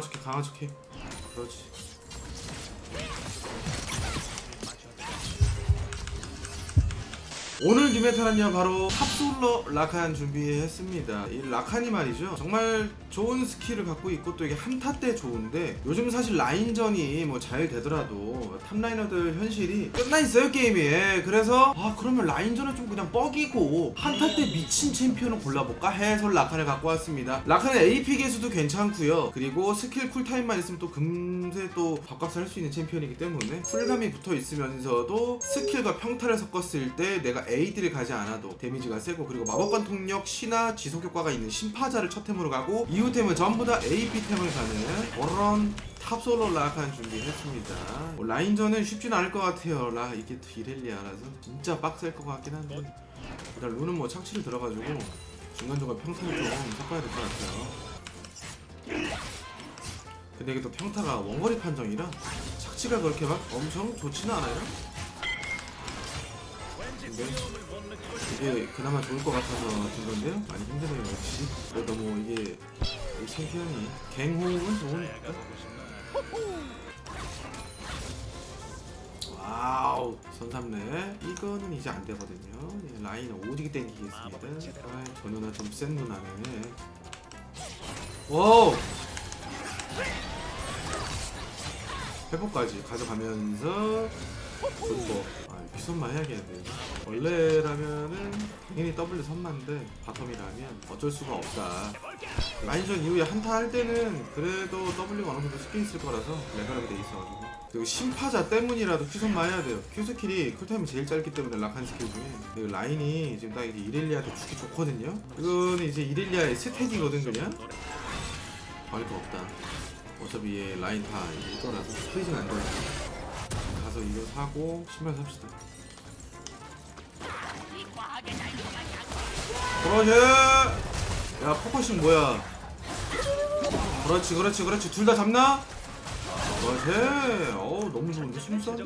척해 강한 척해 그렇지 오늘 뉴메타는요 바로 탑솔러 라칸 준비했습니다. 이 라칸이 말이죠. 정말 좋은 스킬을 갖고 있고 또 이게 한타 때 좋은데 요즘 사실 라인전이 뭐 잘 되더라도 탑라이너들 현실이 끝나 있어요 게임이. 예, 그래서 아 그러면 라인전은 좀 그냥 뻑이고 한타 때 미친 챔피언을 골라볼까 해서 라칸을 갖고 왔습니다. 라칸은 AP 개수도 괜찮고요. 그리고 스킬 쿨타임만 있으면 또 금세 또 밥값을 할 수 있는 챔피언이기 때문에 쿨감이 붙어 있으면서도 스킬과 평타를 섞었을 때 내가 AD를 가지 않아도 데미지가 세고 그리고 마법관 통력 신화 지속 효과가 있는 신파자를 첫 템으로 가고 이후 템은 전부 다 AP 템을 가는 그런 탑솔로 라칸 준비했습니다. 뭐 라인전은 쉽진 않을 것 같아요 라 이게 또 이렐리아라서 진짜 빡셀 것 같긴 한데 일단 룬은 뭐 착취를 들어가지고 중간중간 평타를 좀 섞어야 될 것 같아요. 근데 이게 또 평타가 원거리 판정이라 착취가 그렇게 막 엄청 좋지는 않아요 근데 이게 그나마 좋을 것 같아서 든 건데요? 많이 힘드네요 역시. 그래도 뭐 이게 이 챔피언이 갱호응은 좋으니까. 와우 선삼네 이거는 이제 안 되거든요. 예, 라인 오지게 땡기겠습니다. 아, 저 누나 좀 센 누나네. 와우! 회복까지 가져가면서 좋고 아 비선만 해야겠는데 원래라면은 당연히 W 선만인데 바텀이라면 어쩔 수가 없다. 라인전 이후에 한타 할 때는 그래도 W가 어느 정도 스킬 있을 거라서 레벨업이 돼 있어가지고. 그리고 심파자 때문이라도 큐선만 해야 돼요. 큐 스킬이 쿨타임이 제일 짧기 때문에 락한 스킬 중에. 그리고 라인이 지금 딱 이제 이렐리아한테 주기 좋거든요. 이거는 이제 이렐리아의 스택이거든 그냥. 버릴 거 없다. 어차피 얘 라인 다 이거라서 스프리징 안 돼요 가서 이거 사고 신발 삽시다. 그러지 야 포커싱 뭐야? 그렇지 그렇지 그렇지. 둘 다 잡나? 그렇지 어우 너무 좋은데? 심싸게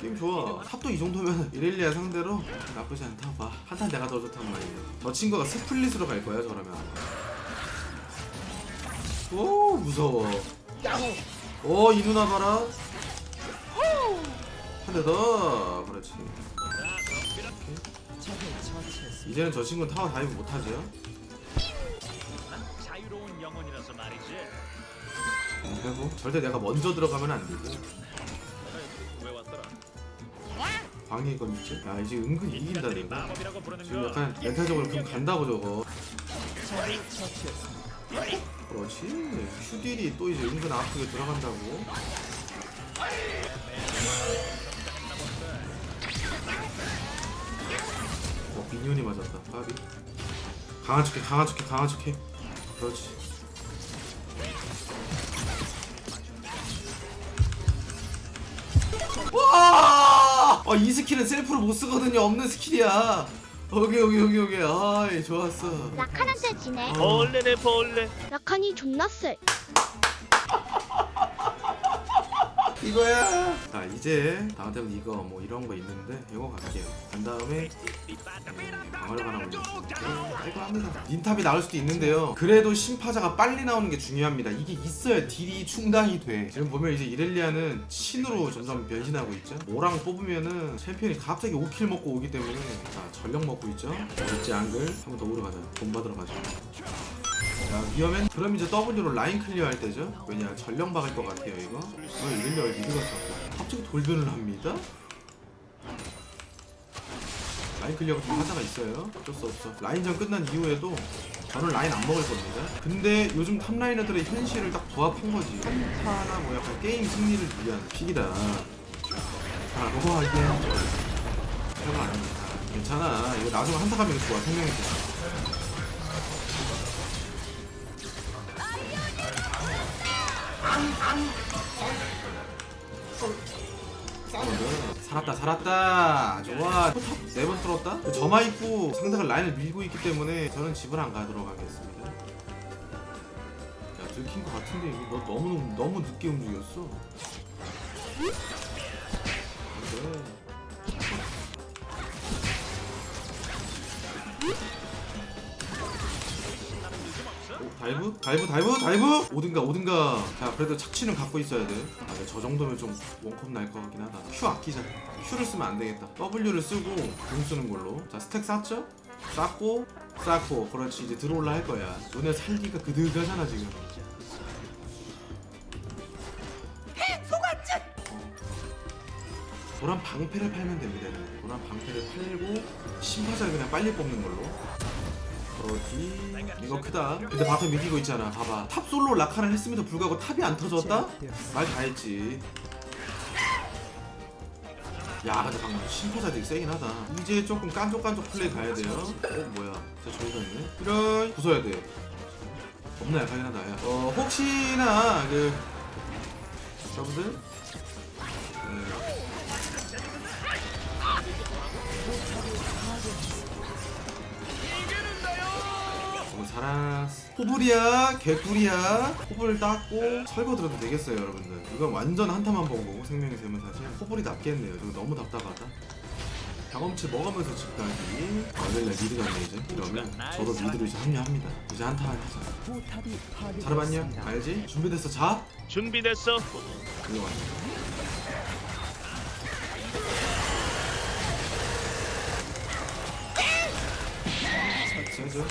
게임 좋아. 탑도 이 정도면 이렐리아 상대로 나쁘지 않다. 봐. 한탄 내가 더 좋단 말이에요. 저 친구가 스플릿으로 갈 거야 저라면. 오 무서워. 오 이 누나 봐라 더 그렇지. 이제는 저 친구는 타워 다이브 못하죠 자유로운 영혼이라서 말이지. 그리고 절대 내가 먼저 들어가면 안 되고. 왜 왔더라? 광희 건 있지 야 이제 은근 이긴다 인간들이 내가. 마법이라고 부르는 지금 거. 약간 멘탈적으로 금 간다고 저거. 그렇지. 슈딜이 또 이제 은근 아프게 들어간다고 어 미니언이 맞았다 까비 강한 척해 강한 척해 강한 척해 그렇지 와! 아, 이 스킬은 셀프로 못 쓰거든요. 없는 스킬이야. 오케이, 오케이, 오케이, 오케이. 아, 예, 좋았어. 라칸한테 지네. 벌레네 벌레. 라칸이 존나 쎄. 이거야. 자, 이제 다음부터 이거 뭐 이런 거 있는데 이거 갈게요. 간 다음에 방어력 하나 올려주고 깔끔합니다. 닌탑이 나올 수도 있는데요. 그래도 심파자가 빨리 나오는 게 중요합니다. 이게 있어야 딜이 충당이 돼. 지금 보면 이제 이렐리아는 신으로 점점 변신하고 있죠. 오랑 뽑으면은 챔피언이 갑자기 5킬 먹고 오기 때문에 자 전력 먹고 있죠. 어렵지 앙글 한 번 더 오러 가자. 돈 받으러 가자. 자 위험엔 그럼 이제 W로 라인 클리어 할 때죠? 왜냐 전령 박을 것 같아요 이거. 어 이럴려 미드가 썼고 갑자기 돌변을 합니다. 라인 클리어가 좀 하자가 있어요. 어쩔 수 없어. 라인전 끝난 이후에도 저는 라인 안 먹을 겁니다. 근데 요즘 탑라이너들의 현실을 딱 부합한 거지. 한타나 뭐 약간 게임 승리를 위한 픽이다. 자 넘어가게 별거 아닙니다. 괜찮아. 이거 나중에 한타 가면 좋아. 생명이 싸우 살았다 살았다. 좋아. 네번 뚫었다? 점화 있고 상대가 라인을 밀고 있기 때문에 저는 집을 안 가도록 하겠습니다. 야 들킨 것 같은데 이거 너 너무 너무 늦게 움직였어. 안돼 오 다이브? 다이브 다이브 다이브? 오든가 오든가. 자 그래도 착취는 갖고 있어야 돼아 근데 저 정도면 좀 원컵 날 것 같긴 하다. Q 아끼자. Q를 쓰면 안 되겠다. W를 쓰고 공 쓰는 걸로. 자 스택 쌓죠? 쌓고 쌓고. 그렇지. 이제 들어올라 할 거야. 너네 살기가 그득하잖아 지금. 도란 방패를 팔면 됩니다. 도란 방패를 팔고 신파자를 그냥 빨리 뽑는 걸로. 그렇지. 이거 크다. 근데 바텀 이기고 있잖아. 봐봐. 탑 솔로 라칸을 했음에도 불구하고 탑이 안 터졌다? 말 다 했지. 야, 근데 방금 신파자들이 세긴 하다. 이제 조금 깐족깐족 플레이 가야 돼요. 어, 뭐야. 저 저기가 있네. 이런 부숴야 돼. 겁나 약하긴 하다. 야. 어, 혹시나 그 여러분들 호불이야, 개꿀이야. 호불 땄고 설거 들어도 되겠어요, 여러분들. 이건 완전 한타만 본 거고 생명의 세면 사실 호불이 낫겠네요. 이거 너무 답답하다. 경험치 먹으면서 집까지 원래 미드 갔네 이제 이러면 저도 미드로 이제 합류합니다 이제 한타 하자 잘해봤냐? 알지? 준비됐어 자? 준비됐어. 이거 왔어 세죠?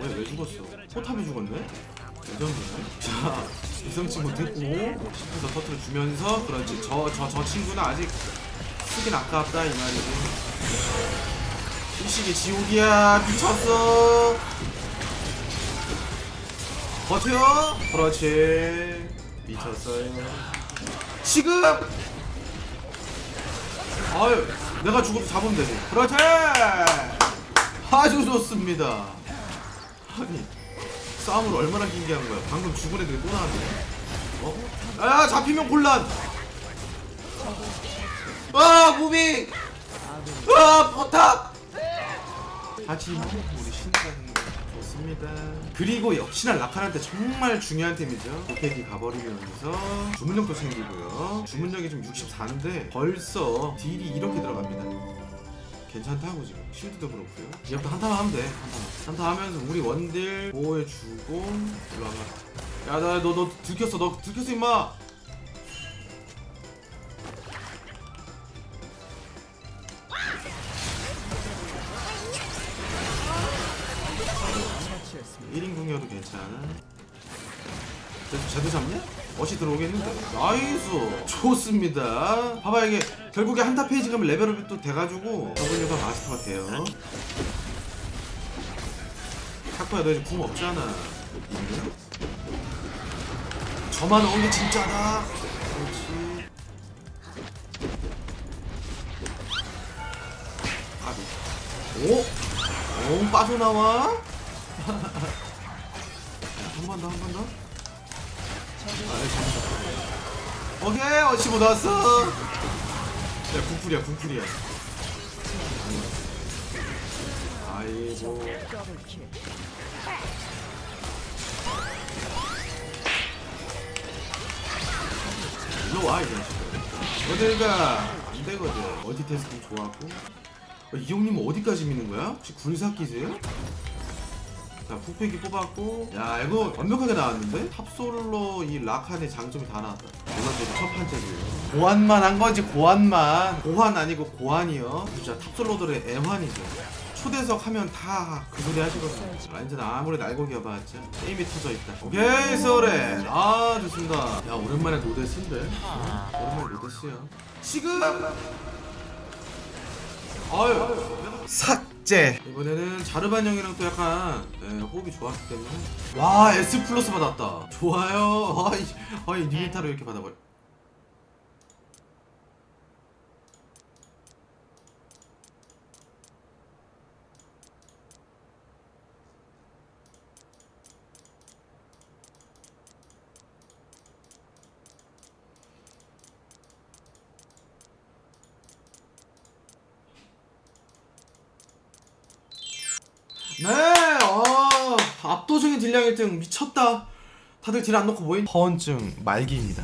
왜왜 죽었어? 포탑이 죽었네? 레전드네? 자, 이성 친구 듣고 시프트 터트려 주면서 그렇지 저 저 저 친구는 아직 쓰긴 아깝다 이 말이지. 일식이 지옥이야. 미쳤어. 버텨. 그렇지. 미쳤어요. 지금! 아유 내가 죽어도 잡으면 되지. 그렇지! 아주 좋습니다. 아니 싸움을 얼마나 길게 한 거야. 방금 죽은 애들이 또 나왔네. 어? 아 잡히면 곤란! 아 무빙! 아 포탑! 하지만 우리 신사는 좋습니다. 그리고 역시나 라칸한테 정말 중요한 템이죠. 도패기 가버리면서 주문력도 생기고요. 주문력이 지금 64인데 벌써 딜이 이렇게 들어갑니다. 괜찮다고 지금. 쉴드도 그렇고요. 이제부터 한타만 하면 돼. 한타만. 한타 하면서 우리 원딜 보호해주고 올라가 야나 너너 들켰어. 너 들켰어 임마 일인 궁이어도 괜찮아 쟤도, 쟤도 잡냐? 어시 들어오겠는데. 나이스! 좋습니다. 봐봐 이게 결국에 한타 페이지 가면 레벨업이 또 돼가지고 W가 마스터가 돼요. 타코야 너 이제 궁 없잖아. 있니? 저만 넣은 게 진짜다. 그렇지. 아비 오? 오 빠져나와? 한 번 더, 한 번 더. 아, 오케이, 어치 못 왔어. 야, 궁풀이야, 궁풀이야. 아이고. 일로 와, 이 자식아. 너네가 안 되거든. 멀티태스킹 좋았고. 어, 이 형님은 어디까지 미는 거야? 혹시 굴삭기세요? 자, 푹패기 뽑았고. 야 이거 완벽하게 나왔는데? 탑솔로 이 라칸의 장점이 다 나왔다. 물론 저도 첫 판째고요. 고환만 한 거지 고환만. 고환 아니고 고환이요. 진짜 탑솔로들의 애환이죠. 초대석 하면 다 그 소리 하시거든요. 라인전 아무리 날고기 봐봤자 게임이 터져 있다. 오케이 서울에 아 좋습니다. 야 오랜만에 노데스인데? 오랜만에 노데스야. 지금! 아유 삭 제. 이번에는 자르반 형이랑 또 약간 네, 호흡이 좋았기 때문에. 와 S 플러스 받았다. 좋아요. 아이 아이 니미타로 이렇게 받아버려 네, 어, 압도적인 딜량 1등 미쳤다. 다들 딜 안 넣고 뭐인? 허언증 말기입니다.